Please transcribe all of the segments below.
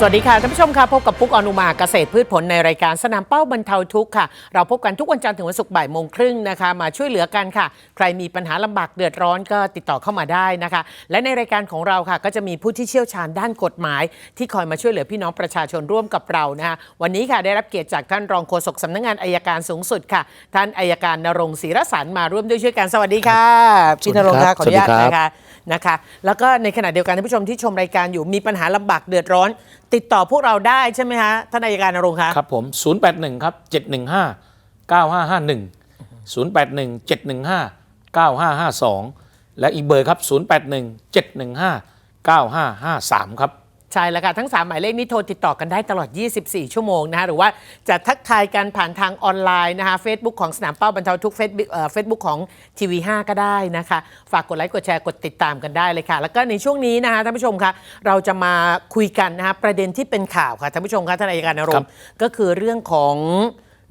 สวัสดีค่ะท่านผู้ชมค่ะพบกับปุ๊กอนุมาเกษตรพืชผลในรายการสนามเป้าบรรเทาทุกข์ค่ะ เราพบกันทุกวันจันทร์ถึงวันศุกร์บ่ายโมงครึ่งนะคะ มาช่วยเหลือกันค่ะ ใครมีปัญหาลำบากเดือดร้อนก็ติดต่อเข้ามาได้นะคะ และในรายการของเราค่ะ ก็จะมีผู้ที่เชี่ยวชาญด้านกฎหมาย ที่คอยมาช่วยเหลือพี่น้องประชาชนร่วมกับเรานะคะวันนี้ค่ะได้รับเกียรติจากท่านรองโฆษกสำนักงานอายการสูงสุดค่ะ ท่านอายการนรงค์ศรีรสันมาร่วมด้วยช่วยกันสวัสดีค่ะพี่นรงค์ค่ะขออนุญาตสวัสดีครับนะคะ นะคะ แล้วก็ในขณะเดียวกันท่านผู้ชมที่ชมรายการอยู่มีปัญหาลำบากเดือดร้อน ติดต่อพวกเราได้ใช่ไหมคะท่านอัยการนรงค์คะครับผม 081 ครับ 715 9551 081 715 9552 และอีกเบอร์ครับ 081 715 9553 ครับ ใช่แล้วค่ะ ทั้ง 3 หมายเลขนี้โทรติดต่อกันได้ตลอด 24 ชั่วโมงนะคะหรือว่าจะทักทายกันผ่านทางออนไลน์นะคะ Facebook ของสนามเป้าบรรเทาทุกเฟซบุ๊กเฟซบุ๊กของทีวี5ก็ได้นะคะ ฝากกดไลค์กดแชร์กดติดตามกันได้เลยค่ะ แล้วก็ในช่วงนี้นะคะท่านผู้ชมคะเราจะมาคุยกันนะคะประเด็นที่เป็นข่าวค่ะท่านผู้ชมคะท่านอัยการนรงค์ก็คือเรื่องของ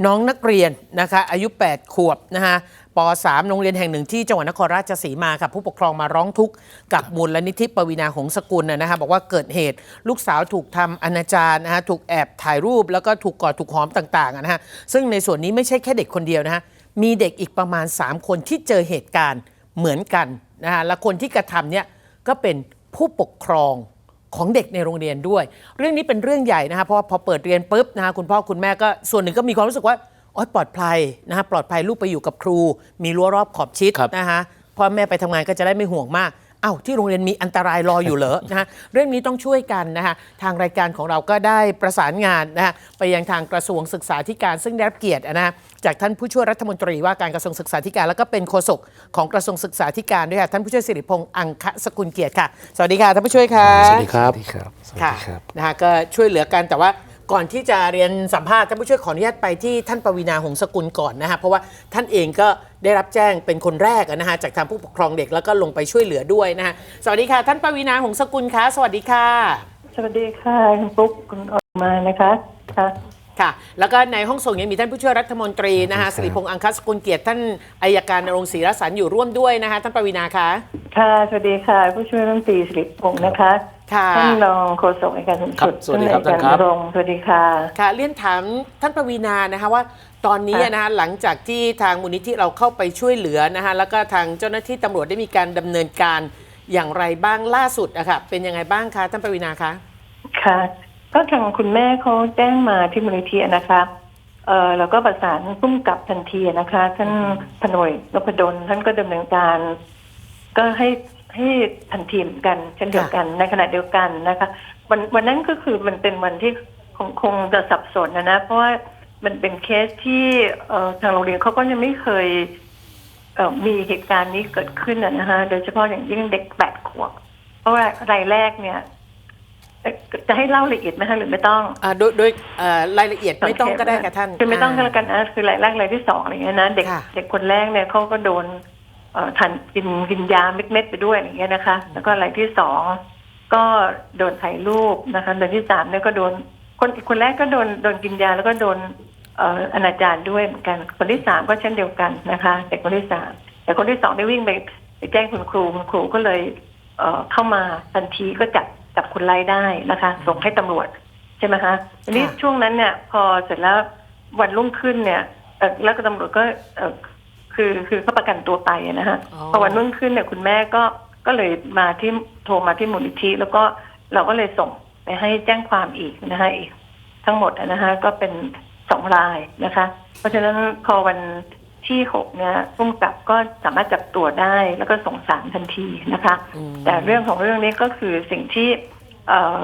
น้องนักเรียนนะคะอายุ 8 ขวบนะคะ ป .3 โรงเรียนแห่งหนึ่งที่จังหวัดนครราชสีมาค่ะผู้ปกครองมาร้องทุกข์กับมูลนิธิปวีนาหงสกุลนะนะคะบอกว่าเกิดเหตุลูกสาวถูกทำอนาจารนะคะถูกแอบถ่ายรูปแล้วก็ถูกกอดถูกหอมต่างๆนะฮะซึ่งในส่วนนี้ไม่ใช่แค่เด็กคนเดียวนะคะมีเด็กอีกประมาณ 3 คนที่เจอเหตุการณ์เหมือนกันนะคะและคนที่กระทำเนี่ยก็เป็นผู้ปกครองของเด็กในโรงเรียนด้วย เรื่องนี้เป็นเรื่องใหญ่นะคะเพราะว่าพอเปิดเรียนปุ๊บนะคะคุณพ่อคุณแม่ก็ส่วนหนึ่งก็มีความรู้สึกว่า โอ๊ยปลอดภัยนะคะปลอดภัยลูกไปอยู่กับครู มีรั้วรอบขอบชิดครับนะคะพ่อแม่ไปทำงานก็จะได้ไม่ห่วงมากอ้าวที่โรงเรียนมีอันตรายรออยู่เหรอนะคะเรื่องนี้ต้องช่วยกันนะคะทางรายการของเราก็ได้ประสานงานนะคะไปยังทางกระทรวงศึกษาธิการ ซึ่งได้รับเกียรตินะคะจากท่านผู้ช่วยรัฐมนตรีว่าการกระทรวงศึกษาธิการแล้วก็เป็นโฆษกของกระทรวงศึกษาธิการด้วยค่ะท่านผู้ช่วยสิริพงษ์อังคสกุลเกียรติค่ะ สวัสดีค่ะท่านผู้ช่วยค่ะสวัสดีครับสวัสดีครับสวัสค่ะดีครับนะคะก็ช่วยเหลือกันแต่ว่า ก่อนที่จะเรียนสัมภาษณ์ท่านผู้ช่วยขออนุญาตไปที่ท่านปวีนาหงสกุลก่อนนะคะเพราะว่าท่านเองก็ได้รับแจ้งเป็นคนแรกอะนะคะจากทางผู้ปกครองเด็กแล้วก็ลงไปช่วยเหลือด้วยนะคะสวัสดีค่ะ ท่านปวีนาหงสกุลคะสวัสดีค่ะ สวัสดีค่ะคุณปุ๊กคุณออกมานะคะค่ะค่ะ แล้วก็ในห้องส่งยังมีท่านผู้ช่วยรัฐมนตรีนะคะสิริพงษ์อังคสกุลเกียรติท่านอายการนรงค์ศรีรสันอยู่ร่วมด้วยนะคะท่านปวีนาคะค่ะสวัสดีค่ะ ผู้ช่วยรัฐมนตรีสิริพงศ์นะคะ ค่ะ ท่านรองโฆษกในการสูงครัสุบดสวัสดีครับท่านท่านครับ รงค์สวัสดีค่ะ ค่ะเรียนถามท่านปวีนานะคะว่าตอนนี้ค่ะ นะคะหลังจากที่ทางมูลนิธิเราเข้าไปช่วยเหลือนะคะแล้วก็ทางเจ้าหน้าที่ตำรวจได้มีการดำเนินการอย่างไรบ้างล่าสุดอะค่ะเป็นยังไงบ้างคะท่านปวีนาคะ ค่ะ ก็ทางคุณแม่เขาแจ้งมาที่มูลนิธินะคะเอ่อแล้วก็ประสานพุ่มกับทันทีนะคะ ท่านพนวยนพดลท่านก็ดำเนินการ ก็ให้ ให้ทันทีเหมือนกัน เช่นเดียวกันในขณะเดียวกันนะคะวันวันนั้นก็คือมันเป็นวันที่คงคงจะสับสนนะนะ เพราะว่ามันเป็นเคสที่เอ่อทางโรงเรียนเขาก็ยังไม่เคยเอ่อมีเหตุการณ์นี้เกิดขึ้นนะนะคะโดยเฉพาะอย่างยิ่งเด็กแปดขวบเพราะว่ารายแรกเนี่ยเอ่อจะให้เล่าละเอียดไหมคะหรือไม่ต้องอ่าโดยโดยเอ่อรายละเอียดไม่ต้องก็ได้ค่ะท่านคือไม่ต้องก็แล้วกันนะคือรายแรกรายที่สองอะไรเงี้ยนะเด็กค่ะเด็กคนแรกเนี่ยเขาก็โดน เอ่อทันกินกินยาเม็ดๆไปด้วยอะไรเงี้ยนะคะ แล้วก็รายที่สองก็โดนถ่ายรูปนะคะรายที่สามเนี่ยก็โดนคนคนแรกก็โดนโดนกินยาแล้วก็โดนเอ่ออนาจารด้วยเหมือนกัน คนที่สามก็เช่นเดียวกันนะคะเด็กคนที่สามแต่คนที่สองได้วิ่งไปไปแจ้งคุณครูคุณครูก็เลย เอ่อเข้ามาทันทีก็จับจับคนร้ายได้นะคะ ส่งให้ตำรวจใช่ไหมคะทีนี้ค่ะช่วงนั้นเนี่ย พอเสร็จแล้ววันรุ่งขึ้นเนี่ยเอ่อแล้วก็ตำรวจก็เอ่อ คือคือเขาประกันตัวไปอะนะฮะอ๋อพอวันรุ่งขึ้นเนี่ยคุณแม่ก็ก็เลยมาที่โทรมาที่มูลนิธิแล้วก็เราก็เลยส่งไปให้แจ้งความอีกนะคะอีกทั้งหมดอะนะคะก็เป็นสองรายนะคะ เพราะฉะนั้นพอวันทที่หกเนี่ยพุ่มกับก็สามารถจับตัวได้แล้วก็ส่งสารทันทีนะคะอืมแต่เรื่องของเรื่องนี้ก็คือสิ่งที่เอ่อ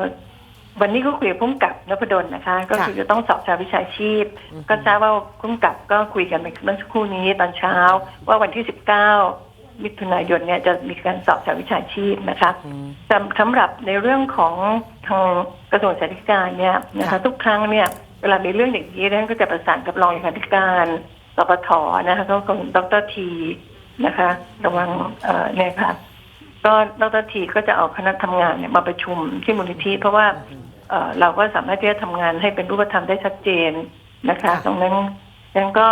วันนี้ก็คุยกับพุ่มกับนพดลนะคะ ก็คือจะต้องสอบสาวิชาชีพ ก็ทราบว่าพุ่มกับก็คุยกันไปเมื่อสักครู่นี้ตอนเช้า ว่าวันที่สิบเก้ามิถุนายนเนี่ยจะมีการสอบสาวิชาชีพนะคะอืมสำสำหรับในเรื่องของทางกระทรวงสาธารณสุขเนี่ยนะคะค่ะทุกครั้งเนี่ยเวลามีเรื่องอย่างนี้ท่านก็จะประสานกับรองเลขาธิการสปทนะคะก็ของดรทีนะคะ ระวังเอ่อเนี่ยค่ะ ก็ดรทีก็จะเอาคณะทำงานเนี่ยมาประชุมที่มูลนิธิเพราะว่าเอ่อเราก็สามารถที่จะทำงานให้เป็นรูปธรรมได้ชัดเจนนะคะค่ะตรงนั้นยังก็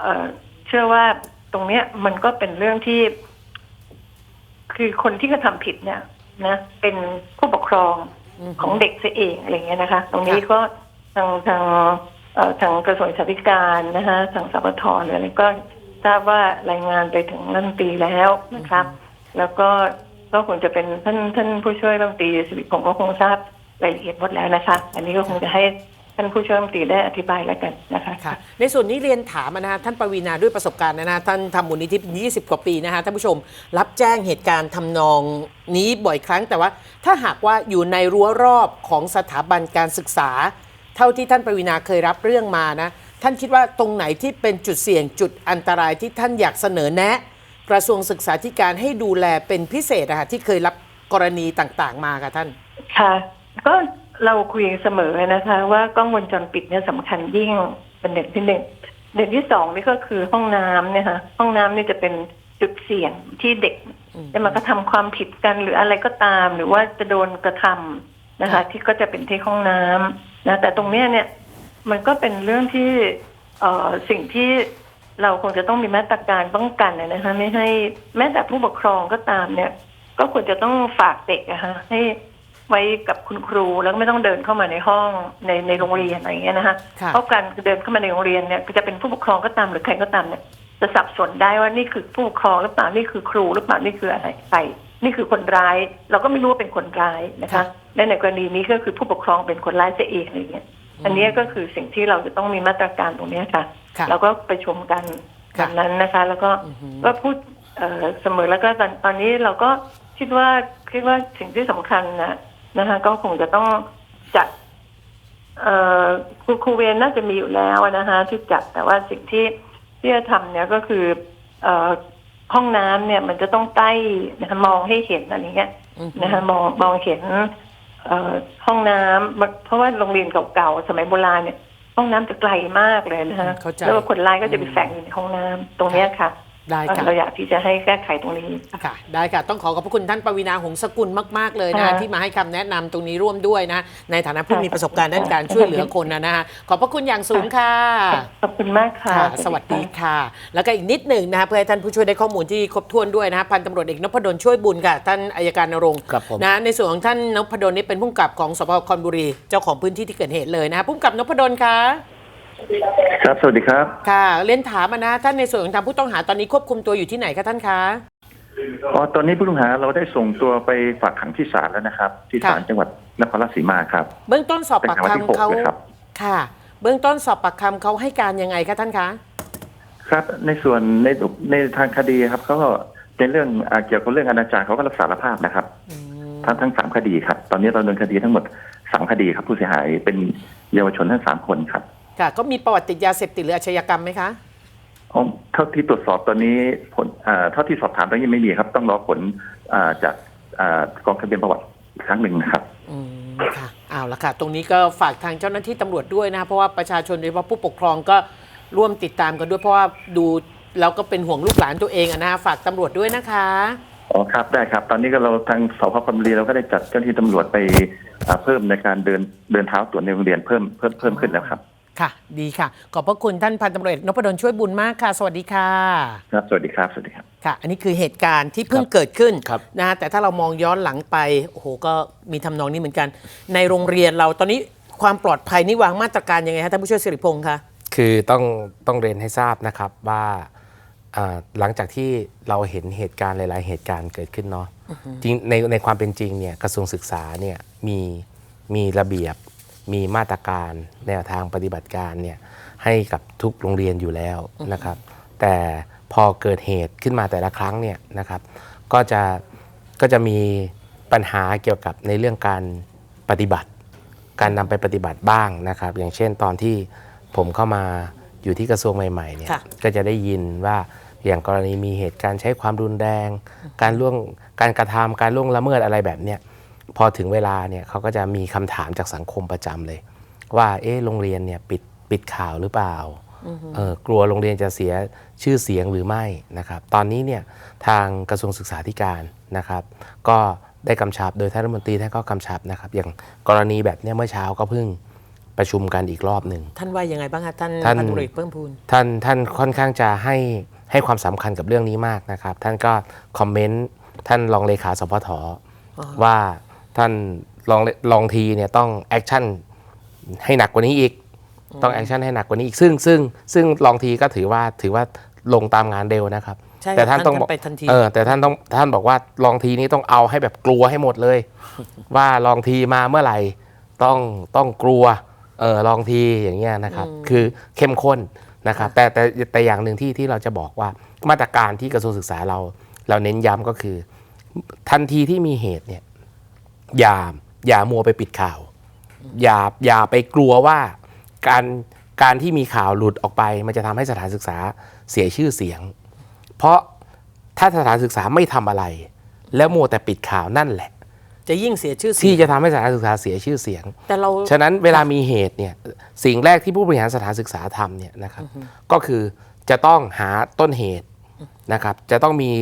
เอ่อเชื่อว่าตรงเนี้ยมันก็เป็นเรื่องที่ คือคนที่กระทำผิดเนี่ยนะ เป็นผู้ปกครองอืมของเด็กเสียเองอะไรเงี้ยนะคะ ตรงนี้ค่ะก็ทางทางเอ่อทางกระทรวงสาธารณการนะคะทางสปทหรืออะไรก็ทราบว่ารายงานไปถึงรัฐมนตรีแล้วนะคะ แล้วก็ก็คงจะเป็นท่านท่านผู้ช่วยรัฐมนตรีสิริพงศ์ก็คงทราบรายละเอียดหมดแล้วนะคะ อันนี้ก็คงจะให้ท่านผู้ช่วยรัฐมนตรีได้อธิบายแล้วกันนะคะค่ะในส่วนนี้เรียนถามนะฮะท่านปวีณาด้วยประสบการณ์นะฮะท่านทำมูลนิธิ20 กว่าปีนะฮะท่านผู้ชม รับแจ้งเหตุการณ์ทำนองนี้บ่อยครั้งแต่ว่า ถ้าหากว่าอยู่ในรั้วรอบของสถาบันการศึกษา เท่าที่ท่านปวีณาเคยรับเรื่องมานะท่านคิดว่าตรงไหนที่เป็นจุดเสี่ยงจุดอันตรายที่ท่านอยากเสนอแนะ กระทรวงศึกษาธิการให้ดูแลเป็นพิเศษอะค่ะที่เคยรับกรณีต่างๆ มาค่ะท่าน ค่ะ ก็เราคุยเสมอนะคะ ว่ากล้องวงจรปิดเนี่ยสำคัญยิ่งเป็นเด่นที่หนึ่งเด่นที่สองนี่ก็คือห้องน้ำเนี่ยค่ะห้องน้ำนี่จะเป็นจุดเสี่ยงที่เด็กอืมจะมากระทำความผิดกันหรืออะไรก็ตาม หรือว่าจะโดนกระทำนะคะค่ะที่ก็จะเป็นที่ห้องน้ำนะแต่ตรงเนี้ยเนี่ยมันก็เป็นเรื่องที่เอ่อสิ่งที่ เราคงจะต้องมีมาตรการป้องกันนะนะคะ ไม่ให้แม้แต่ผู้ปกครองก็ตามเนี่ย ก็ควรจะต้องฝากเด็กนะคะให้ไว้กับคุณครูแล้วก็ไม่ต้องเดินเข้ามาในห้องในในโรงเรียนอะไรอย่างเงี้ยนะคะค่ะเพราะการเดินเข้ามาในโรงเรียนเนี่ยก็จะเป็นผู้ปกครองก็ตามหรือใครก็ตามเนี่ยจะสับสนได้ว่านี่คือผู้ปกครองหรือเปล่านี่คือครูหรือเปล่านี่คืออะไรใครนี่คือคนร้าย เราก็ไม่รู้ว่าเป็นคนร้ายนะคะค่ะและในกรณีนี้ก็คือผู้ปกครองเป็นคนร้ายเสียเองอะไรอย่างเงี้ยอันเนี้ยก็คือสิ่งที่เราจะต้องมีมาตรการตรงเนี้ยค่ะค่ะ เราก็ประชุมกันค่ะแบบนั้นนะคะ แล้วก็อือหือก็พูดเอ่อเสมอแล้วก็ตอนตอนนี้เราก็คิดว่าคิดว่าสิ่งที่สำคัญนะนะคะ ก็คงจะต้องจัดเอ่อครูครูเวรน่าจะมีอยู่แล้วนะคะที่จัดแต่ว่าสิ่งที่ที่จะทำเนี่ยก็คือเอ่อห้องน้ำเนี่ย มันจะต้องใกล้นะคะมองให้เห็นอะไรเงี้ยอือฮึนะคะมองมองเห็นเอ่อห้องน้ำมันเพราะว่าโรงเรียนเก่าๆสมัยโบราณเนี่ย ห้องน้ำจะไกลมากเลยนะคะเข้าใจ แล้วก็คนร้ายก็จะไปแฝงอยู่ในห้องน้ำตรงเนี้ยค่ะ ได้ค่ะเราอยากที่จะให้แก้ไขตรงนี้ค่ะ ได้ค่ะ ต้องขอขอบพระคุณท่านปวีณาหงสกุลมากๆเลยนะค่ะที่มาให้คำแนะนำตรงนี้ร่วมด้วยนะ ในฐานะผู้ค่ะมีประสบการณ์ด้านการช่วยเหลือคนนะนะคะขอบพระคุณอย่างสูงค่ะ ขอบคุณมากค่ะค่ะสวัสดีค่ะ แล้วก็อีกนิดหนึ่งนะคะเพื่อให้ท่านผู้ช่วยได้ข้อมูลที่ครบถ้วนด้วยนะคะพันตำรวจเอกนพดลช่วยบุญค่ะ ท่านอายการนรงค์ครับผมนะในส่วนของท่านนพดลนี่เป็นผู้กำกับของสพคอนบุรี เจ้าของพื้นที่ที่เกิดเหตุเลยนะคะผู้กำกับนพดลค่ะ ครับสวัสดีครับ ค่ะ เรียนถามมานะท่านในส่วนของทางผู้ต้องหาตอนนี้ควบคุมตัวอยู่ที่ไหนคะท่านคะ อ๋อตอนนี้ผู้ต้องหาเราได้ส่งตัวไปฝากขังที่ศาลแล้วนะครับ ที่ศาลค่ะ จังหวัดนครราชสีมาครับ เบื้องต้นสอบปากเป็นครั้งที่หคำกเขาเลยครับ ค่ะ เบื้องต้นสอบปากคำเขาให้การยังไงคะท่านคะ ครับ ในส่วนในในทางคดีครับเขาก็ในเรื่องอ่าเกี่ยวกับเรื่องอนาจารเขาก็รับสารภาพนะครับทั้งทั้งสามคดีครับ ตอนนี้เราดำเนินคดีทั้งหมดสามคดีครับ ผู้เสียหายเป็นเยาวชนทั้งสามคนครับ ค่ะ ก็มีประวัติติดยาเสพติดหรืออาชญากรรมไหมคะอ๋อเท่าที่ตรวจสอบตอนนี้ผลอ่าเท่าที่สอบถามตอนนี้ไม่มีครับ ต้องรอผลอ่าจากอ่ากองทะเบียนประวัติอีกครั้งหนึ่งนะครับ อืมค่ะเอาละค่ะ ตรงนี้ก็ฝากทางเจ้าหน้าที่ตำรวจด้วยนะ เพราะว่าประชาชนโดยเฉพาะผู้ปกครองก็ร่วมติดตามกันด้วย เพราะว่าดูแล้วก็เป็นห่วงลูกหลานตัวเองอะนะฝากตำรวจด้วยนะคะ อ๋อครับได้ครับ ตอนนี้ก็เราทางสพคอมบุรีเราก็ได้จัดเจ้าหน้าที่ตำรวจไปอ่าเพิ่มในการเดินเดินเท้าตรวจในโรงเรียนเพิ่มเพิ่มเพิ่มขึ้นแล้วครับ ค่ะ ดีค่ะ ขอบพระคุณท่านพันตำรวจเอกนพดลช่วยบุญมากค่ะ สวัสดีค่ะ ครับ สวัสดีครับ สวัสดีครับ ค่ะ อันนี้คือเหตุการณ์ที่เพิ่งครับเกิดขึ้นครับนะฮะแต่ถ้าเรามองย้อนหลังไป โอ้โห ก็มีทำนองนี้เหมือนกัน ในโรงเรียนเราตอนนี้ความปลอดภัยนี่วางมาตรการยังไงคะท่านผู้ช่วยสิริพงศ์คะ คือต้องต้องเรียนให้ทราบนะครับว่าอ่าหลังจากที่เราเห็นเหตุการณ์หลาย ๆ เหตุการณ์เกิดขึ้นเนาะจริงในในความเป็นจริงเนี่ยกระทรวงศึกษาเนี่ยมีมีระเบียบ มีมาตรการแนวทางปฏิบัติการเนี่ยให้กับทุกโรงเรียนอยู่แล้วนะครับ แต่พอเกิดเหตุขึ้นมาแต่ละครั้งเนี่ยนะครับ ก็จะก็จะมีปัญหาเกี่ยวกับในเรื่องการปฏิบัติ การนำไปปฏิบัติบ้างนะครับ อย่างเช่นตอนที่ผมเข้ามาอยู่ที่กระทรวงใหม่ๆเนี่ยค่ะก็จะได้ยินว่าอย่างกรณีมีเหตุการณ์ใช้ความรุนแรง การล่วงการกระทำการล่วงละเมิดอะไรแบบเนี้ย พอถึงเวลาเนี่ยเขาก็จะมีคำถามจากสังคมประจำเลย ว่าเอ๊ะโรงเรียนเนี่ยปิดปิดข่าวหรือเปล่าเออกลัวโรงเรียนจะเสียชื่อเสียงหรือไม่นะครับ ตอนนี้เนี่ยทางกระทรวงศึกษาธิการนะครับ ก็ได้กำชับโดยท่านรัฐมนตรีท่านก็กำชับนะครับ อย่างกรณีแบบเนี้ยเมื่อเช้าก็เพิ่งประชุมกันอีกรอบหนึ่งท่านว่ายังไงบ้างคะท่านท่านพันตำรวจเอกเพิ่มพูนท่านท่านค่อนข้างจะให้ให้ความสำคัญกับเรื่องนี้มากนะครับ ท่านก็คอมเมนต์ท่านรองเลขาสพทว่า ท่านรองรองทีเนี่ยต้องแอคชั่นให้หนักกว่านี้อีก ต้องแอคชั่นให้หนักกว่านี้อีกซึ่งซึ่งซึ่งรองทีก็ถือว่าถือว่าลงตามงานเร็วนะครับใช่แต่ท่านท่านต้องบอกไปทันทีเออแต่ท่านต้องท่านบอกว่าลองทีนี้ต้องเอาให้แบบกลัวให้หมดเลย ว่าลองทีมาเมื่อไหร่ต้องต้องกลัวเออลองทีอย่างเงี้ยนะครับ คือเข้มข้นนะครับแต่แต่แต่อย่างหนึ่งที่ที่เราจะบอกว่ามาตรการที่กระทรวงศึกษาเรา เราเน้นย้ำก็คือ ทันทีที่มีเหตุเนี่ย อย่าอย่ามัวไปปิดข่าว อย่าอย่าไปกลัวว่าการการที่มีข่าวหลุดออกไป มันจะทำให้สถานศึกษาเสียชื่อเสียง เพราะถ้าสถานศึกษาไม่ทำอะไร แล้วมัวแต่ปิดข่าวนั่นแหละ จะยิ่งเสียชื่อเสีที่ยงจะทำให้สถานศึกษาเสียชื่อเสียง แต่เราฉะนั้นเวลามีเหตุเนี่ยสิ่งแรกที่ผู้บริหารสถานศึกษาทำเนี่ยนะครับ ก็คือจะต้องหาต้นเหตุนะครับ จะต้องมี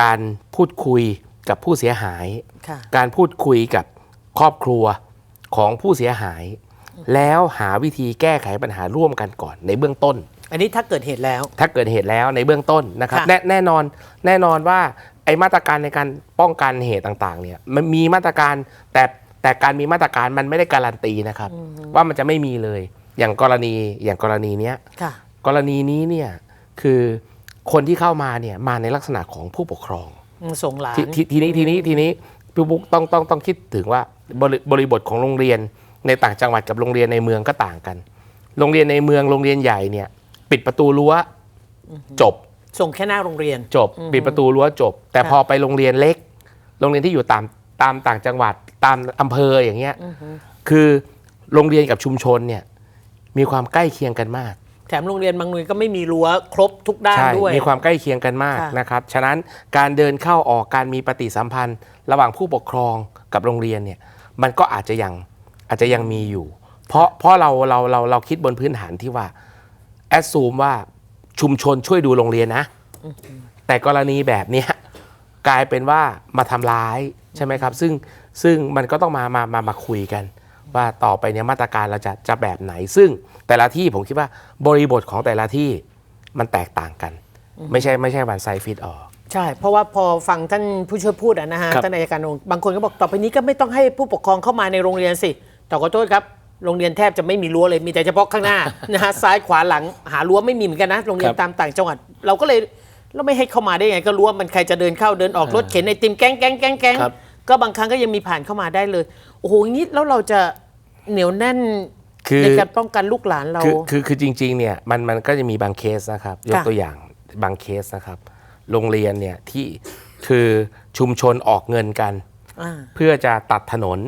การพูดคุย กับผู้เสียหายค่ะการพูดคุยกับครอบครัวของผู้เสียหาย แล้วหาวิธีแก้ไขปัญหาร่วมกันก่อนในเบื้องต้น อันนี้ถ้าเกิดเหตุแล้ว ถ้าเกิดเหตุแล้วในเบื้องต้นนะครับค่ะแน่แน่นอนแน่นอนว่าไอ้มาตรการในการป้องกันเหตุต่างๆเนี่ยมันมีมาตรการแต่แต่การมีมาตรการมันไม่ได้การันตีนะครับ ว่ามันจะไม่มีเลย อย่างกรณีอย่างกรณีเนี้ยค่ะกรณีนี้เนี่ยคือคนที่เข้ามาเนี่ยมาในลักษณะของผู้ปกครอง ส่งหลานทททีนี้ทีนี้ทีนี้พี่บุ๊กต้องต้องต้องคิดถึงว่าบริบริบทของโรงเรียนในต่างจังหวัดกับโรงเรียนในเมืองก็ต่างกัน โรงเรียนในเมืองโรงเรียนใหญ่เนี่ยปิดประตูรั้วจบ ส่งแค่หน้าโรงเรียนจบ ปิดประตูรั้วจบ แต่ค่ะพอไปโรงเรียนเล็ก โรงเรียนที่อยู่ตามตามต่างจังหวัดตามอำเภออย่างเงี้ยคือโรงเรียนกับชุมชนเนี่ยมีความใกล้เคียงกันมาก แถมโรงเรียนบางโรงเรียนก็ไม่มีรั้วครบทุกด้านใช่ด้วย มีความใกล้เคียงกันมากค่ะนะครับ ฉะนั้นการเดินเข้าออกการมีปฏิสัมพันธ์ ระหว่างผู้ปกครองกับโรงเรียนเนี่ยมันก็อาจจะยังอาจจะยังมีอยู่ เพราะเพราะเราเราเราเราคิดบนพื้นฐานที่ว่าแอดซูมว่าชุมชนช่วยดูโรงเรียนนะ แต่กรณีแบบเนี้ยกลายเป็นว่ามาทำร้ายใช่ไหมครับ ซึ่งซึ่งมันก็ต้องมามามามาคุยกัน ว่าต่อไปเนี่ยมาตรการเราจะจะแบบไหน ซึ่งแต่ละที่ผมคิดว่าบริบทของแต่ละที่มันแตกต่างกัน ไม่ใช่ไม่ใช่วันไซฟิตออกใช่ เพราะว่าพอฟังท่านผู้ช่วยพูดอะนะฮะครับท่านอัยการโรงบางคนก็บอกต่อไปนี้ก็ไม่ต้องให้ผู้ปกครองเข้ามาในโรงเรียนสิแต่ขอโทษครับโรงเรียนแทบจะไม่มีรั้วเลยมีแต่เฉพาะข้างหน้านะฮะซ้ายขวาหลังหารั้วไม่มีเหมือนกันนะโรงเรียนครับตามต่างจังหวัด เราก็เลยเราไม่ให้เข้ามาได้ไง ก็รั้วมันใครจะเดินเข้าเดินออกรถเข็นไอติมแก๊งแก๊งแก๊งแก๊งครับก็บางครั้งก็ยังมีผ่านเข้ามาได้เลยโอ้โหอย่างนี้แล้วเราจะ เหนียวแน่นคือในการป้องกันลูกหลานเรา คือคือคือจริงๆเนี่ยมันมันก็จะมีบางเคสนะครับยกค่ะตัวอย่างบางเคสนะครับ โรงเรียนเนี่ยที่คือชุมชนออกเงินกันอ่าเพื่อจะตัดถนน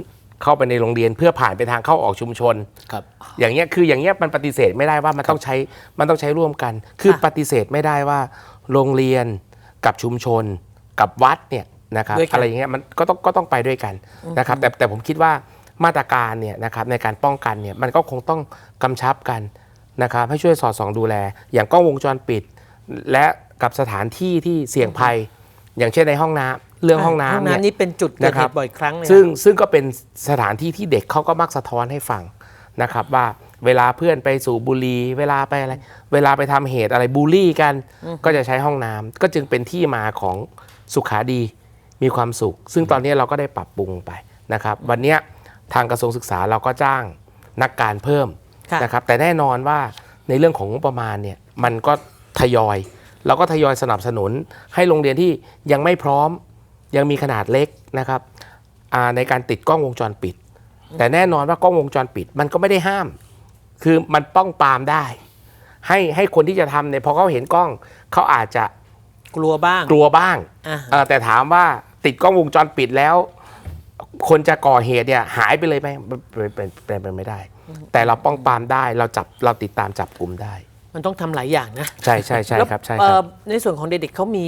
เข้าไปในโรงเรียนเพื่อผ่านไปทางเข้าออกชุมชนครับอย่างเงี้ยคืออย่างเงี้ยมันปฏิเสธไม่ได้ว่ามันต้องใช้มันต้องใช้ร่วมกัน คือค่ะปฏิเสธไม่ได้ว่าโรงเรียนกับชุมชนกับวัดเนี่ยนะครับด้วยกันอะไรอย่างเงี้ยมันก็ต้องก็ต้องไปด้วยกันนะครับแต่แต่ผมคิดว่า มาตรการเนี่ยนะครับในการป้องกันเนี่ยมันก็คงต้องกำชับกันนะครับให้ช่วยสอดส่องดูแล อย่างกล้องวงจรปิด และกับสถานที่ที่เสี่ยงภัย อย่างเช่นในห้องน้ำเรื่องห้องน้ำห้องเนี่ยน้ำนี่เป็นจุดเกิดนะคเหรับตุบ่อยครั้งเลยนะซึ่งซึ่งก็เป็นสถานที่ที่เด็กเขาก็มักสะท้อนให้ฟังนะครับว่าเวลาเพื่อนไปสูบบุหรี่เวลาไปอะไร เวลาไปทำเหตุอะไรบูลลี่กัน ก็จะใช้ห้องน้ำก็จึงเป็นที่มาของสุขาดีมีความสุข ซึ่งตอนนี้เราก็ได้ปรับปรุงไปนะครับ วันเนี้ย ทางกระทรวงศึกษาเราก็จ้างนักการเพิ่มค่ะนะครับแต่แน่นอนว่าในเรื่องของงบประมาณเนี่ยมันก็ทยอยเราก็ทยอยสนับสนุนให้โรงเรียนที่ยังไม่พร้อมยังมีขนาดเล็กนะครับอ่าในการติดกล้องวงจรปิด แต่แน่นอนว่ากล้องวงจรปิดมันก็ไม่ได้ห้าม คือมันป้องปรามได้ ให้ให้คนที่จะทำเนี่ยพอเขาเห็นกล้องเขาอาจจะกลัวบ้างกลัวบ้างอ่าเออแต่ถามว่าติดกล้องวงจรปิดแล้ว คนจะก่อเหตุเนี่ยหายไปเลยไหมเป็นเป็นเป็นเป็นไม่ได้ แต่เราป้องปรามได้เราจับเราติดตามจับกลุ่มได้ มันต้องทำหลายอย่างนะใช่ใช่ใช่แล้วครับใช่เอ่ครัอบในส่วนของเด็กๆเขามี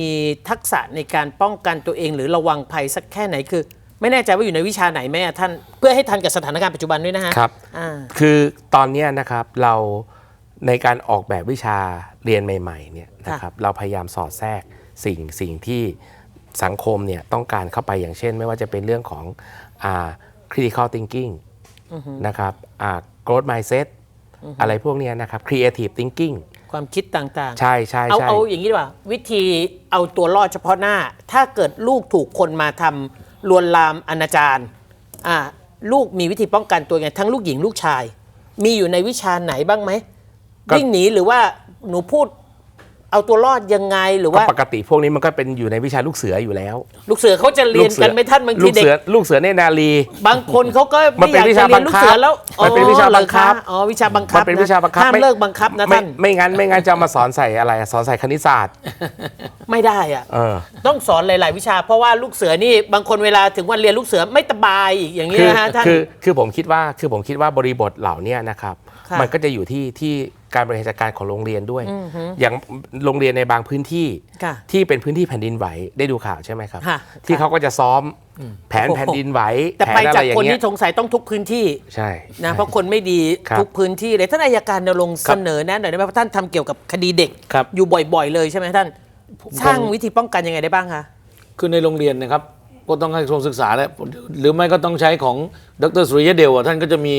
ทักษะในการป้องกันตัวเอง หรือระวังภัยสักแค่ไหนคือ ไม่แน่ใจว่าอยู่ในวิชาไหนไหมอะท่านเพื่อให้ทันกับสถานการณ์ปัจจุบันด้วยนะฮะครับ อ่า คือตอนเนี้ยนะครับเราในการออกแบบวิชาเรียนใหม่ๆเนี่ยนะครับเราพยายามสอดแทรกสิ่งสิ่งที่ สังคมเนี่ยต้องการเข้าไปอย่างเช่น ไม่ว่าจะเป็นเรื่องของอ่า critical thinking นะครับอ่า growth mindset อะไรพวกเนี้ยนะครับ creative thinking ความคิดต่างๆ ใช่ใช่เอาใช่เอาอย่างนี้ดีกว่า วิธีเอาตัวรอดเฉพาะหน้า ถ้าเกิดลูกถูกคนมาทำลวนลามอนาจารอ่าลูกมีวิธีป้องกันตัวไงทั้งลูกหญิงลูกชาย มีอยู่ในวิชาไหนบ้างไหมวิ่งหนีหรือว่าหนูพูด เอาตัวรอดยังไงหรือก็ว่า ปกติพวกนี้มันก็เป็นอยู่ในวิชาลูกเสืออยู่แล้ว ลูกเสือเขาจะเรียนกันไหม่ท่านบางลูทีกเด็กเสือลูกเสือเนตรนารี บางคนเขาก็มันไม่เป็อนยากวิจะชาเรียนลูกเสือแล้วมันเป็นวิชาบังคับอ๋อเหรอคะอ๋อวิชาบังคัมับนเป็นวิชาบังคับห้ามไม่ เลิกบังคับนะไม่ท่านไม่งั้นไม่งั้นจะเอามาสอนใส่อะไรอะสอนใส่คณิตศาสตร์ ไม่ได้อะเออ ต้องสอนหลาย ๆ วิชา เพราะว่าลูกเสือนี่บางคนเวลาถึงวันเรียนลูกเสือไม่สบายอีกอย่างนี้คือนะฮะท่าน คือคือผมคิดว่าคือผมคิดว่าบริบทเหล่าเนี้ยนะครับค่ะ มันก็จะอยู่ที่ที่การบริหารจัดการของโรงเรียนด้วย อย่างโรงเรียนในบางพื้นที่ค่ะที่เป็นพื้นที่แผ่นดินไหวได้ดูข่าวใช่ไหมครับค่ะที่ค่ะเขาก็จะซ้อมแผนโอ้โหแผ่นดินไหวแต่แผไปนอะจาไรกอย่าคนงเงี้ยที่สงสัยต้องทุกพื้นที่ใช่นะใช่เพราะคนไม่ดีครับทุกพื้นที่เลยท่านอายการเนี่ยลงค์ครับเสนอแนะหน่อยได้ไหมเพราะท่านทำเกี่ยวกับคดีเด็กครับอยู่บ่อยๆ เลยใช่ไหมท่านสร้างวิธีป้องกันยังไงได้บ้างคะคือในโรงเรียนนะครับก็ต้องให้กระทรวงศึกษาแล้วหรือไม่ก็ต้องใช้ของดรสุริยเดลอะท่านก็จะมี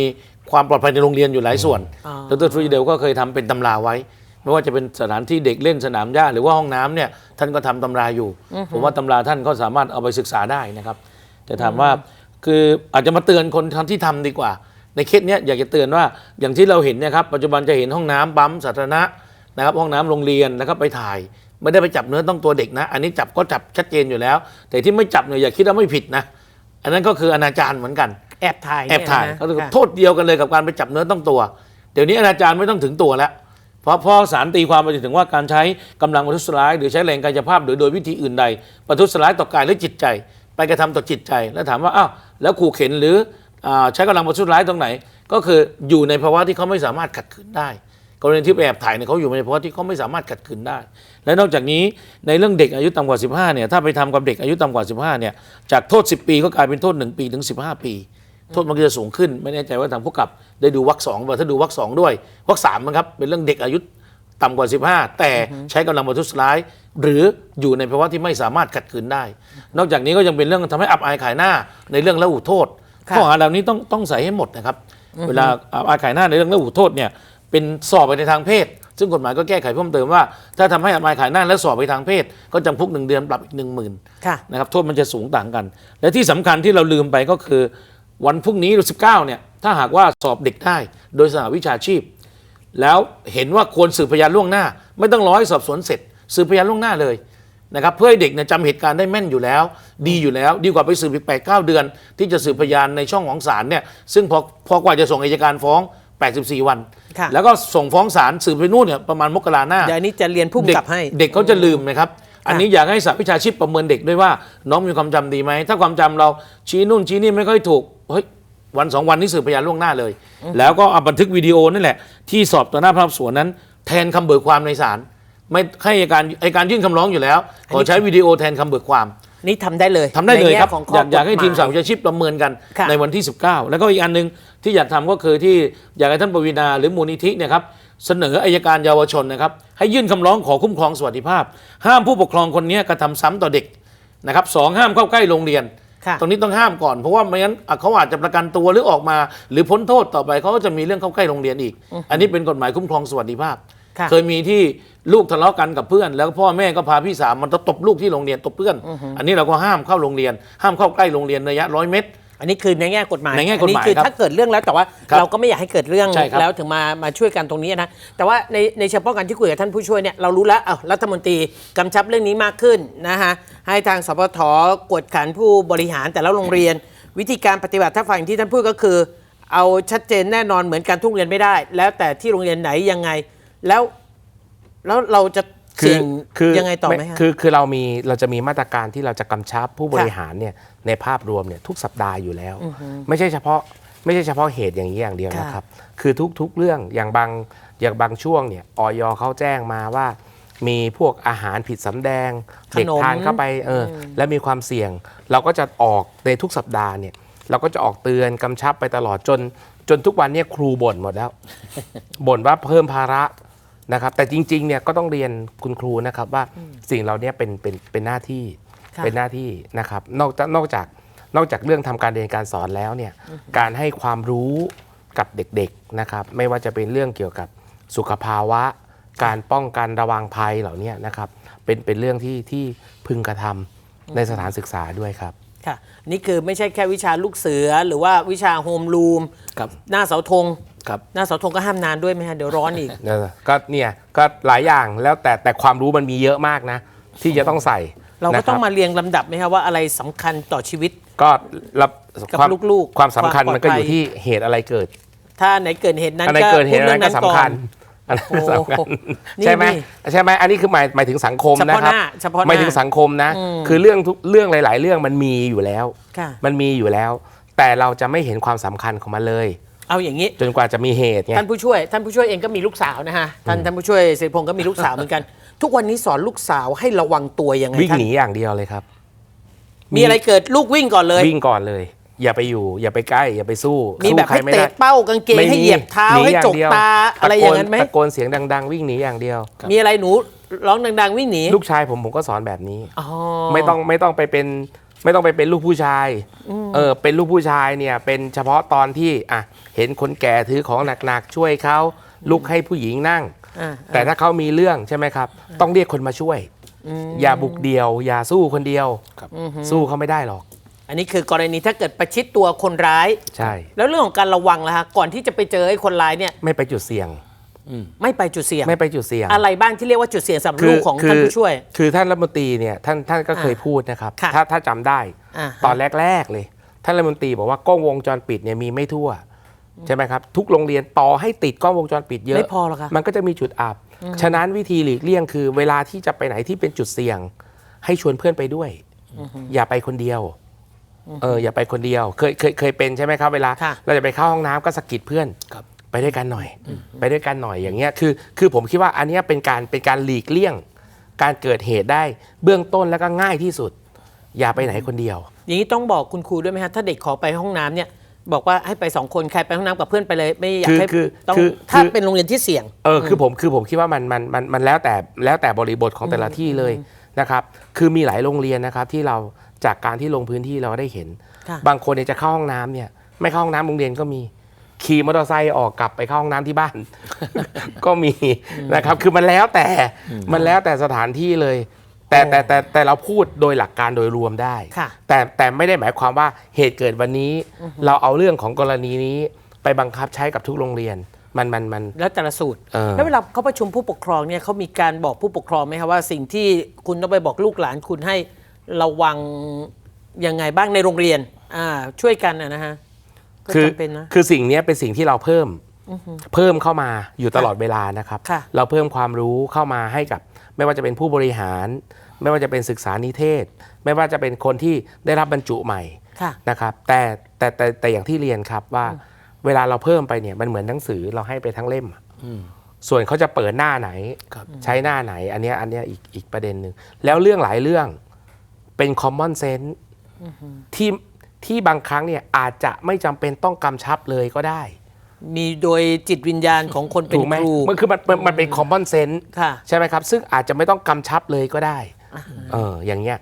ความปลอดภัยในโรงเรียนอยู่หลายส่วนอ๋อดรสุริยเดลก็เคยทำเป็นตำราไว้ ไม่ว่าจะเป็นสถานที่เด็กเล่นสนามหญ้าหรือว่าห้องน้ำเนี่ยท่านก็ทำตำราอยู่ ผมว่าตำราท่านก็สามารถเอาไปศึกษาได้นะครับ แต่ถามว่าคืออาจจะมาเตือนคนทำที่ทำดีกว่า ในเคสเนี้ยอยากจะเตือนว่าอย่างที่เราเห็นเนะครับปัจจุบันจะเห็นห้องน้ำปั๊มสาธารณะนะครับห้องน้ำโรงเรียนนะครับไปถ่าย ไม่ได้ไปจับเนื้อต้องตัวเด็กนะ อันนี้จับก็จับชัดเจนอยู่แล้ว แต่ที่ไม่จับเนี่ยอย่าคิดว่าไม่ผิดนะ อันนั้นก็คืออนาจารเหมือนกัน แอบถ่ายแอบถ่ายเนี่ยนะเขาเรียกว่าค่ะโทษเดียวกันเลยกับการไปจับเนื้อต้องตัว เดี๋ยวนี้อนาจารไม่ต้องถึงตัวแล้ว เพราะเพราะสารตีความไปถึงว่าการใช้กำลังประทุษร้าย หรือใช้แรงกายภาพหรือโดยวิธีอื่นใดประทุษร้ายต่อกายหรือจิตใจ ไปกระทำต่อจิตใจ แล้วถามว่าอ้าวแล้วขู่เข็นหรืออาใช้กำลังประทุษร้ายตรงไหน ก็คืออยู่ในภาวะที่เขาไม่สามารถขัดขืนได้กรณีที่ไปแอบถ่ายเนี่ยเขาอยู่ในภาวะที่เขาไม่สามารถขัดขืนได้ และนอกจากนี้ในเรื่องเด็กอายุต่ำกว่า 15เนี่ยถ้าไปทำกับเด็กอายุต่ำกว่า 15เนี่ยจากโทษ 10 ปีก็กลายเป็นโทษ 1 ปีถึง 15 ปี โทษมันก็จะสูงขึ้น ไม่แน่ใจว่าทางผู้กับได้ดูวรรคสองป่ะถ้าดูวรรคสองด้วยวรรคสามมั้งครับเป็นเรื่องเด็กอายุต่ำกว่า 15 แต่ใช้กำลังประทุษร้าย หรืออยู่ในภาวะที่ไม่สามารถขัดขืนได้ นอกจากนี้ก็ยังเป็นเรื่องทำให้อับอายขายหน้าในเรื่องละหุโทษค่ะข้อหาเหล่านี้ต้องต้องใส่ให้หมดนะครับ เวลาอับอายขายหน้าในเรื่องละหุโทษเนี่ยเป็นสอบไปในทางเพศ ซึ่งกฎหมายก็แก้ไขเพิ่มเติมว่า ถ้าทำให้อับอายขายหน้าและสอบไปทางเพศ ก็จำคุกหนึ่งเดือนปรับอีกหนึ่งหมื่นค่ะนะครับโทษมันจะสูงต่างกัน และที่สำคัญที่เราลืมไปก็คือ วันพรุ่งนี้สิบเก้าเนี่ยถ้าหากว่าสอบเด็กได้โดยสหวิชาชีพ แล้วเห็นว่าควรสืบพยานล่วงหน้า ไม่ต้องรอให้สอบสวนเสร็จ สืบพยานล่วงหน้าเลยนะครับเพื่อให้เด็กเนี่ยจำเหตุการณ์ได้แม่นอยู่แล้ว ดีอยู่แล้ว ดีกว่าไปสืบอีกแปดเก้าเดือน ที่จะสืบพยานในช่องของศาลเนี่ยซึ่งพอพอกว่าจะส่งอัยการฟ้อง 84 วัน ค่ะ แล้วก็ส่งฟ้องศาลสืบไปนู่นเนี่ยประมาณมกราหน้า เดี๋ยวอันนี้จะเรียนผู้เด็กำกับให้ เด็กเขาจะลืมนะครับ อันนี้อยากให้สหวิชาชีพประเมินเด็กด้วยว่า น้องมีความจำดีไหม ถ้าความจำเราชี้นู่นชี้นี่ไม่ค่อยถูกเฮ้ยวันสองวันนี้สืบพยานล่วงหน้าเลย แล้วก็เอาบันทึกวิดีโอนั่นแหละ ที่สอบต่อหน้าพนักงานสอบสวนนั้น แทนคำเบิกความในศาลไม่ให้อัยการอัยการยื่นคำร้องอยู่แล้ว ขอใช้วิดีโอแทนคำเบิกความนี่ทำได้เลยทำได้เลยในแง่ครับของข้อยากอยากให้ทีมสาฎวิหยชาชีพประเมินกันค่ะในวันที่ 19 แล้วก็อีกอันหนึงที่อยากทำก็คือที่อยากให้ท่านปวีณาหรือมูลนิธิเนี่ยครับ เสนออายการเยาวชนนะครับให้ยื่นคำร้องขอคุ้มครองสวัสดิภาพ ห้ามผู้ปกครองคนนี้กระทำซ้ำต่อเด็กนะครับสองห้ามเข้าใกล้โรงเรียนค่ะตรงนี้ต้องห้ามก่อนเพราะว่าไม่งั้นอะเขาอาจจะประกันตัวหรือออกมา หรือพ้นโทษต่อไปเขาก็จะมีเรื่องเข้าใกล้โรงเรียนอีก อันนี้เป็นกฎหมายคุ้มครองสวัสดิภาพค่ะเคยมีที่ลูกทะเลาะกันกับเพื่อน แล้วพ่อแม่ก็พาพี่สาวมันตบลูกที่โรงเรียนตบเพื่อน อันนี้เราก็ห้ามเข้าโรงเรียน ห้ามเข้าใกล้โรงเรียนระยะร้อยเมตร อันนี้คือในแง่กฎหมายในแง่กฎหมายอันนี้คือครับถ้าเกิดเรื่องแล้วแต่ว่าครับเราก็ไม่อยากให้เกิดเรื่องใช่ครับแล้วถึงมามาช่วยกันตรงนี้นะแต่ว่าในในเฉพาะการที่คุยกับท่านผู้ช่วยเนี่ยเรารู้แล้วอ้าวรัฐมนตรีกำชับเรื่องนี้มากขึ้นนะฮะให้ทางสปทกวดขันผู้บริหารแต่ละโรงเรียน วิธีการปฏิบัติถ้าฟังอย่างที่ท่านพูดก็คือ เอาชัดเจนแน่นอนเหมือนกันทุกโรงเรียนไม่ได้ แล้วแต่ที่โรงเรียนไหนยังไงแล้ว แล้วเราจะ คืเสี่ยงคือยังไงต่อไหมฮะคือคือเรามีเราจะมีมาตรการที่เราจะกำชับผู้บริหารเนี่ยในภาพรวมเนี่ยทุกสัปดาห์อยู่แล้ว ไม่ใช่เฉพาะไม่ใช่เฉพาะเหตุอย่างนี้อย่างเดียวค่ะนะครับ คือทุกๆเรื่องอย่างบางอย่างบางช่วงเนี่ยออยเขาแจ้งมาว่า มีพวกอาหารผิดสำแดงขนมเด็กทานเข้าไปเอออและมีความเสี่ยง เราก็จะออกในทุกสัปดาห์เนี่ยเราก็จะออกเตือนกำชับไปตลอดจน จนทุกวันเนี่ยครูบ่นหมดแล้วบ่นว่าเพิ่มภาระ นะครับแต่จริงๆเนี่ยก็ต้องเรียนคุณครูนะครับว่าสิ่งเราเนี่ยเป็นเป็นเป็นหน้าที่ค่ะเป็นหน้าที่นะครับนอกจากนอกจากนอกจากเรื่องทำการเรียนการสอนแล้วเนี่ยการให้ความรู้กับเด็กๆนะครับไม่ว่าจะเป็นเรื่องเกี่ยวกับสุขภาวะ การป้องกันระวังภัยเหล่านี้นะครับเป็นเป็นเรื่องที่ที่พึงกระทำในสถานศึกษาด้วยครับ ค่ะ นี่คือไม่ใช่แค่วิชาลูกเสือหรือว่าวิชาโฮมรูมครับ หน้าเสาธง ครับหน้าเสาธงก็ห้ามนานด้วยไหมฮะเดี๋ยวร้อนอีก เออก็เนี่ยก็หลายอย่างแล้วแต่แต่ความรู้มันมีเยอะมากนะ ที่จะต้องใส่เราก็นะคบต้องมาเรียงลำดับไหมครับว่าอะไรสำคัญต่อชีวิต ก็รับกับความลูกๆความสำคัญความปลอดมันก็อยู่ภัย ที่เหตุอะไรเกิดถ้าไหนเกิดเหตุนั้นอันไหนก็เกิดเหพูตุดอันเรื่นั้องนก็นั้นก่อสำคันญอันนั้นโอ้โหสำคัญนี่ใช่ไหมนี่ใช่ไหมอันนี้คือหมายหมายถึงสังคมเฉนะพาะครับหน้าเฉพาะหน้าหมายถึงสังคมนะคือเรื่องทุกเรื่องหลาย ๆ เรื่องมันมีอยู่แล้ว ค่ะ มันมีอยู่แล้ว แต่เราจะไม่เห็นความสำคัญของมันเลย เอาอย่างนี้ จนกว่าจะมีเหตุไง ท่านผู้ช่วย ท่านผู้ช่วยเองก็มีลูกสาวนะฮะ ท่านท่านผู้ช่วยสิริพงศ์ก็มีลูกสาวเหมือนกัน ทุกวันนี้สอนลูกสาวให้ระวังตัวยังไงวิ่งท่านหนีอย่างเดียวเลยครับ มีอะไรเกิดลูกวิ่งก่อนเลย วิ่งก่อนเลย อย่าไปอยู่ อย่าไปใกล้ อย่าไปสู้มีสู้แบบใครให้ไม่เตะได้เป้ากางเกงไม่มีให้เหยียบเท้านีให้อย่จงกเดียวตาอะไรอย่างนั้นไหม ตะโกนเสียงดัง ๆ วิ่งหนีอย่างเดียวมีอะไรหนูร้องดัง ๆ วิ่งหนีลูกชายผมผมก็สอนแบบนี้ อ๋อ ไม่ต้องไม่ต้องไปเป็น ไม่ต้องไปเป็นลูกผู้ชายเออเป็นลูกผู้ชายเนี่ยเป็นเฉพาะตอนที่อะเห็นคนแก่ถือของหนักๆช่วยเขาลุกให้ผู้หญิงนั่งอ่าแต่ถ้าเขามีเรื่องใช่ไหมครับ ต้องเรียกคนมาช่วย อย่าบุกเดียว อย่าสู้คนเดียวครับสู้เขาไม่ได้หรอก อันนี้คือกรณีถ้าเกิดประชิดตัวคนร้าย ใช่ แล้วเรื่องของการระวังล่ะฮะก่อนที่จะไปเจอไอ้คนร้ายเนี่ยไม่ไปจุดเสี่ยง ไม่ไปจุดเสี่ยงไม่ไปจุดเสี่ยง อะไรบ้างที่เรียกว่าจุดเสี่ยงสำหรับลูกของท่านผู้ช่วย คือท่านรัฐมนตรีเนี่ยท่านท่านก็เคยพูดนะครับค่ะถ้าถ้าจำได้อ่าฮะตอนแรกๆเลย ท่านรัฐมนตรีบอกว่ากล้องวงจรปิดเนี่ยมีไม่ทั่วใช่ไหมครับ ทุกโรงเรียนต่อให้ติดกล้องวงจรปิดเยอะไม่พอหรอกค่ะมันก็จะมีจุดอับ ฉะนั้นวิธีหลีกเลี่ยงคือ เวลาที่จะไปไหนที่เป็นจุดเสี่ยง ให้ชวนเพื่อนไปด้วย อย่าไปคนเดียวเอออย่าไปคนเดียวเคยเคยเคยเป็นใช่ไหมครับ เวลาค่ะเราจะไปเข้าห้องน้ำก็สะกิดเพื่อนครับ ไปด้วยกันหน่อย ไปด้วยกันหน่อยอย่างเงี้ยคือคือผมคิดว่าอันเนี้ยเป็นการเป็นการหลีกเลี่ยง การเกิดเหตุได้เบื้องต้นแล้วก็ง่ายที่สุด อย่าไปไหนคนเดียว อย่างนี้ต้องบอกคุณครูด้วยไหมฮะถ้าเด็กขอไปห้องน้ำเนี่ยบอกว่าให้ไปสองคนใครไปห้องน้ำกับเพื่อนไปเลยไม่อยากคือให้คือต้องคือถ้าคือ เป็นโรงเรียนที่เสี่ยง เออคือผมคือผมคิดว่ามันมันมันมันแล้วแต่แล้วแต่บริบทของแต่ละที่เลยนะครับคือมีหลายโรงเรียนนะครับที่เราจากการที่ลงพื้นที่เราได้เห็น ค่ะ บางคนเนี่ยจะเข้าห้องน้ำเนี่ยไม่เข้าห้องน้ำโรงเรียนก็มี ขี่มอเตอร์ไซค์ออกกลับไปเข้าห้องน้ำที่บ้าน ก็มีนะครับ คือมันแล้วแต่มันแล้วแต่สถานที่เลย แต่แต่แต่แต่เราพูดโดยหลักการโดยรวมได้ ค่ะ แต่แต่ไม่ได้หมายความว่าเหตุเกิดวันนี้ เราเอาเรื่องของกรณีนี้ไปบังคับใช้กับทุกโรงเรียน มันมันมัน แล้วแต่ละสูตร เออ แล้วเวลาเขาประชุมผู้ปกครองเนี่ยเขามีการบอกผู้ปกครองไหมครับว่าสิ่งที่คุณต้องไปบอกลูกหลานคุณให้ระวังยังไงบ้างในโรงเรียนอ่าช่วยกันนะนะฮะ ก็คือจำเป็นนะ คือสิ่งเนี้ยเป็นสิ่งที่เราเพิ่มเพิ่มเข้ามาอยู่ตลอดเวลานะครับ ค่ะ เราเพิ่มความรู้เข้ามาให้กับ ไม่ว่าจะเป็นผู้บริหาร ไม่ว่าจะเป็นศึกษานิเทศ ไม่ว่าจะเป็นคนที่ได้รับบรรจุใหม่ ค่ะ นะครับแต่แต่แต่แต่อย่างที่เรียนครับว่าเวลาเราเพิ่มไปเนี่ยมันเหมือนหนังสือเราให้ไปทั้งเล่มอะส่วนเขาจะเปิดหน้าไหน ครับ ใช้หน้าไหน อันเนี้ยอันเนี้ยอีกอีกประเด็นหนึ่งแล้วเรื่องหลายเรื่องเป็น common sense ที่ ที่บางครั้งเนี่ยอาจจะไม่จำเป็นต้องกำชับเลยก็ได้มีโดยจิตวิญญาณของคนเป็นถูกไหมครูมันคือมันมันมันเป็น common sense ค่ะ ใช่ไหมครับ ซึ่งอาจจะไม่ต้องกำชับเลยก็ได้ เอออย่างเงี้ย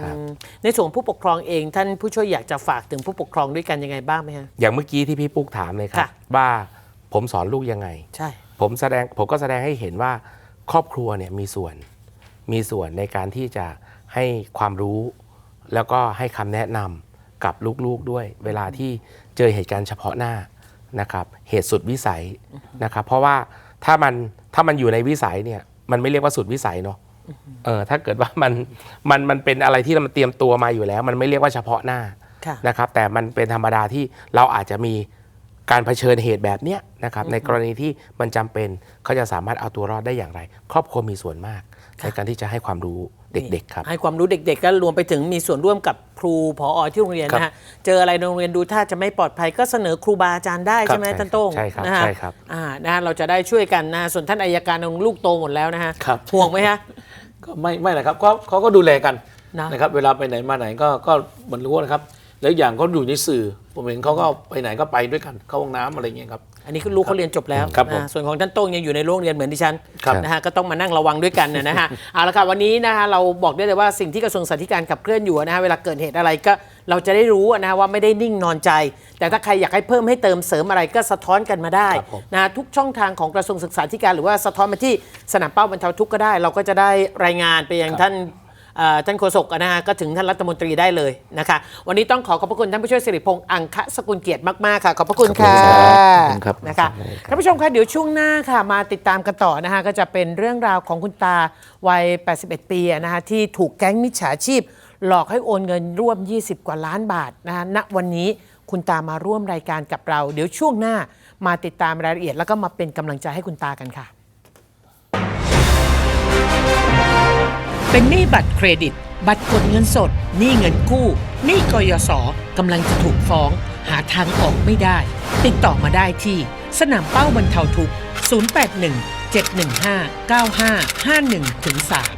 ครับ ในส่วนของผู้ปกครองเองท่านผู้ช่วยอยากจะฝากถึงผู้ปกครองด้วยกันยังไงบ้างไหมฮะ อย่างเมื่อกี้ที่พี่ปุ๊กถามเลยครัค่ะ บ ว่าผมสอนลูกยังไง ใช่ ผมแสดงผมก็แสดงให้เห็นว่าครอบครัวเนี่ยมีส่วนมีส่วนในการที่จะให้ความรู้ แล้วก็ให้คำแนะนำ กับลูกๆด้วย เวลาที่เจอเหตุการณ์เฉพาะหน้านะครับ เหตุสุดวิสัยนะครับ เพราะว่าถ้ามันถ้ามันอยู่ในวิสัยเนี่ยมันไม่เรียกว่าสุดวิสัยเนาะเออถ้าเกิดว่ามันมันมันเป็นอะไรที่มันเตรียมตัวมาอยู่แล้ว มันไม่เรียกว่าเฉพาะหน้าค่ะนะครับ แต่มันเป็นธรรมดาที่เราอาจจะมีการเผชิญเหตุแบบเนี้ยนะครับ ในกรณีที่มันจำเป็นเขาจะสามารถเอาตัวรอดได้อย่างไร ครอบครัวมีส่วนมาก ในการที่จะให้ความรู้ เด็กๆครับให้ความรู้เด็กๆก็รวมไปถึงมีส่วนร่วมกับครูผอที่โรงเรียนนะฮะเจออะไรในโรงเรียนดูถ้าจะไม่ปลอดภัยก็เสนอครูบาอาจารย์ได้ครับใช่ไหมใช่ท่านโต้งใช่ครับนะฮะใช่ครับอ่านะฮะเราจะได้ช่วยกันนะส่วนท่านอายการลูกโตหมดแล้วนะฮะครับห่วงไหมฮะก็ไม่ไม่นะครับเขาเขาก็ดูแลกันนะนะครับเวลาไปไหนมาไหนก็ก็เหมือนรู้นะครับ แล้วอย่างเขาอยู่ในสื่อ ผมเห็นเขาก็ไปไหนก็ไปด้วยกันเข้าห้องน้ำอะไรเงี้ยครับ อันนี้คือลูกเขาเรียนจบแล้วครับผม นะส่วนของท่านโต้งยังอยู่ในโรงเรียนเหมือนดิฉันครับ นะฮะก็ต้องมานั่งระวังด้วยกันนะฮะ เอาละค่ะวันนี้นะฮะเราบอกได้เลยว่าสิ่งที่กระทรวงสาธารณสุขขับเคลื่อนอยู่นะฮะเวลาเกิดเหตุอะไรก็เราจะได้รู้นะฮะว่าไม่ได้นิ่งนอนใจ แต่ถ้าใครอยากให้เพิ่มให้เติมเสริมอะไรก็สะท้อนกันมาได้ครับผม นะฮะทุกช่องทางของกระทรวงศึกษาธิการหรือว่าสะท้อนมาที่สนามเป้าบรรเทาทุกข์ก็ได้ เราก็จะได้รายงานไปยังท่านเอ่อ ท่านโฆษกนะฮะก็ถึงท่านรัฐมนตรีได้เลยนะคะ วันนี้ต้องขอขอบพระคุณท่านผู้ช่วยสิริพงษ์อังคะสกุลเกียรติมากๆค่ะ ขอบพระคุณค่ะขอบคุณครับนะคะท่านผู้ชมคะเดี๋ยวช่วงหน้าค่ะมาติดตามกันต่อนะคะก็จะเป็นเรื่องราวของคุณตาวัย 81 ปีนะคะที่ถูกแก๊งมิจฉาชีพ หลอกให้โอนเงินร่วม 20 กว่าล้านบาทนะคะณวันนี้คุณตามาร่วมรายการกับเรา เดี๋ยวช่วงหน้ามาติดตามรายละเอียด แล้วก็มาเป็นกำลังใจให้คุณตากันค่ะ เป็นหนี้บัตรเครดิต บัตรกดเงินสด หนี้เงินกู้ หนี้กยศกำลังจะถูกฟ้อง หาทางออกไม่ได้ ติดต่อมาได้ที่ สนามเป้าบรรเทาทุกข์ 081 715 9551ถึง3